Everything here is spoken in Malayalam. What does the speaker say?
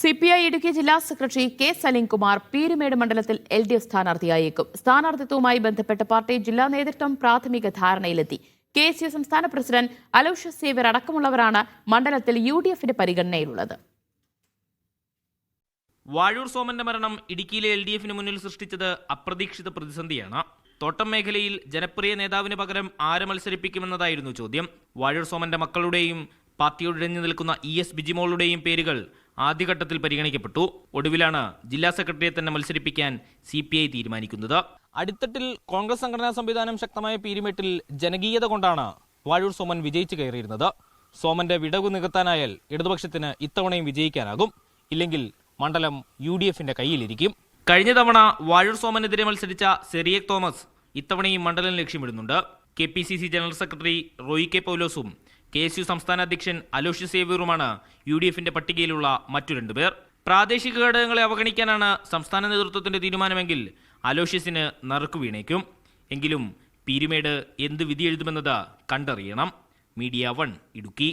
സി പി ഐ ഇടുക്കി ജില്ലാ സെക്രട്ടറി കെ സലീംകുമാർ പീരുമേട് മണ്ഡലത്തിൽ എൽ ഡി എഫ് സ്ഥാനാർത്ഥിയായേക്കും. സ്ഥാനാർത്ഥിത്വവുമായി ബന്ധപ്പെട്ട് പാർട്ടി ജില്ലാ നേതൃത്വം പ്രാഥമിക ധാരണയിലെത്തി. കെ യു സംസ്ഥാന പ്രസിഡന്റ് അലോഷ സേവർ അടക്കമുള്ളവരാണ് മണ്ഡലത്തിൽ യു ഡി എഫിന്റെ പരിഗണനയിലുള്ളത്. വാഴൂർ സോമന്റെ മരണം ഇടുക്കിയിലെ എൽ ഡി എഫിന് മുന്നിൽ സൃഷ്ടിച്ചത് അപ്രതീക്ഷിത പ്രതിസന്ധിയാണ്. തോട്ടം മേഖലയിൽ ജനപ്രിയ നേതാവിന് പകരം ആരെ മത്സരിപ്പിക്കുമെന്നതായിരുന്നു ചോദ്യം. വാഴൂർ സോമന്റെ മക്കളുടെയും പാർട്ടിയോട് ഇഴഞ്ഞു നിൽക്കുന്ന ഇ എസ് ബിജിമോളുടെയും പേരുകൾ ആദ്യഘട്ടത്തിൽ പരിഗണിക്കപ്പെട്ടു. ഒടുവിലാണ് ജില്ലാ സെക്രട്ടറിയെ തന്നെ മത്സരിപ്പിക്കാൻ സി പി ഐ തീരുമാനിക്കുന്നത്. അടിത്തട്ടിൽ കോൺഗ്രസ് സംഘടനാ സംവിധാനം ശക്തമായ പീരുമേട്ടിൽ ജനകീയത കൊണ്ടാണ് വാഴൂർ സോമൻ വിജയിച്ചു കയറിയിരുന്നത്. സോമന്റെ വിടവ് നികത്താനായാൽ ഇടതുപക്ഷത്തിന് ഇത്തവണയും വിജയിക്കാനാകും. ഇല്ലെങ്കിൽ മണ്ഡലം യു ഡി എഫിന്റെ കയ്യിലിരിക്കും. കഴിഞ്ഞ തവണ വാഴൂർ സോമനെതിരെ മത്സരിച്ച സെറിയക് തോമസ് ഇത്തവണയും മണ്ഡലം ലക്ഷ്യമിടുന്നുണ്ട്. K P C C general secretary Roy K പൗലോസും കെ എസ് യു സംസ്ഥാന അധ്യക്ഷൻ അലോഷ്യസ് സേവ്യറുമാണ് യു ഡി എഫിന്റെ പട്ടികയിലുള്ള മറ്റു രണ്ടുപേർ പ്രാദേശിക ഘടകങ്ങളെ അവഗണിക്കാനാണ് സംസ്ഥാന നേതൃത്വത്തിന്റെ തീരുമാനമെങ്കിൽ അലോഷ്യസിന് നറുക്കു വീണേക്കും. എങ്കിലും പീരുമേട് എന്ത് വിധിയെഴുതുമെന്നത് കണ്ടറിയണം. Media one Idukki.